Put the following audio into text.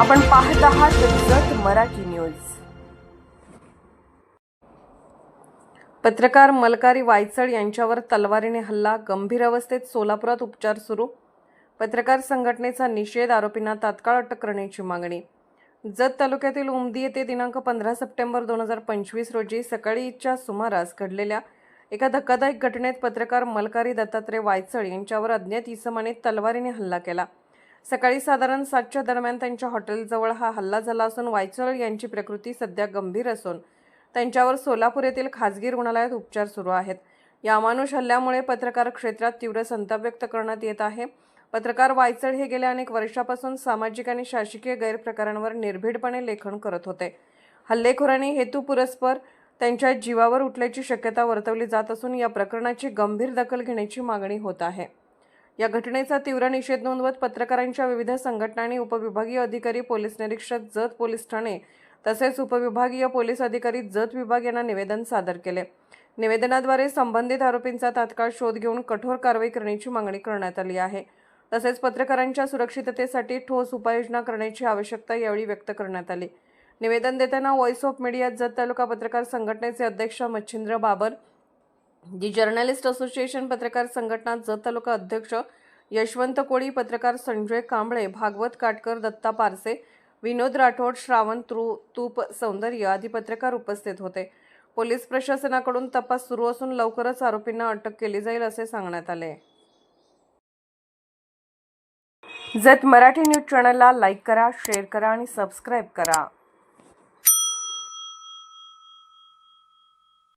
आपण पाहत आहात जत मराठी न्यूज. पत्रकार मलकारी वायचळ यांच्यावर तलवारीने हल्ला गंभीर अवस्थेत सोलापुरात उपचार सुरू. पत्रकार संघटनेचा निषेध आरोपींना तात्काळ अटक करण्याची मागणी. जत तालुक्यातील उमदी येथे दिनांक पंधरा सप्टेंबर दोन हजार पंचवीस रोजी सकाळीच्या सुमारास घडलेल्या एका धक्कादायक घटनेत पत्रकार मलकारी दत्तात्रय वायचळ यांच्यावर अज्ञात इसमाने तलवारीने हल्ला केला. सकाळी साधारण सातच्या दरम्यान त्यांच्या हॉटेलजवळ हा हल्ला झाला असून वायचळ यांची प्रकृती सध्या गंभीर असून त्यांच्यावर सोलापूर येथील खासगी रुग्णालयात उपचार सुरू आहेत. या अमानुष हल्ल्यामुळे पत्रकार क्षेत्रात तीव्र संताप व्यक्त करण्यात येत आहे. पत्रकार वायचळ हे गेल्या अनेक वर्षापासून सामाजिक आणि शासकीय गैरप्रकारांवर निर्भीडपणे लेखन करत होते. हल्लेखोरांनी हेतू पुरस्पर त्यांच्या जीवावर उठल्याची शक्यता वर्तवली जात असून या प्रकरणाची गंभीर दखल घेण्याची मागणी होत आहे. या घटनेचा तीव्र निषेध नोंदवत पत्रकारांच्या विविध संघटना आणि उपविभागीय अधिकारी पोलीस निरीक्षक जत पोलीस ठाणे तसेच उपविभागीय पोलीस अधिकारी जत विभाग यांना निवेदन सादर केले. निवेदनाद्वारे संबंधित आरोपींचा तात्काळ शोध घेऊन कठोर कारवाई करण्याची मागणी करण्यात आली आहे. तसेच पत्रकारांच्या सुरक्षिततेसाठी ठोस उपाययोजना करण्याची आवश्यकता यावेळी व्यक्त करण्यात आली. निवेदन देताना व्हॉइस ऑफ मीडिया जत तालुका पत्रकार संघटनेचे अध्यक्ष मच्छिंद्र बाबर जी जर्नलिस्ट असोसिएशन पत्रकार संघटना जत तालुका अध्यक्ष यशवंत कोळी पत्रकार संजय कांबळे भागवत काटकर दत्ता पारसे विनोद राठोड श्रावण त्रु तूप सौंदर्य आदी पत्रकार उपस्थित होते. पोलीस प्रशासनाकडून तपास सुरू असून लवकरच आरोपींना अटक केली जाईल असे सांगण्यात आले. जत मराठी न्यूज चॅनलला लाईक करा शेअर करा आणि सबस्क्राईब करा.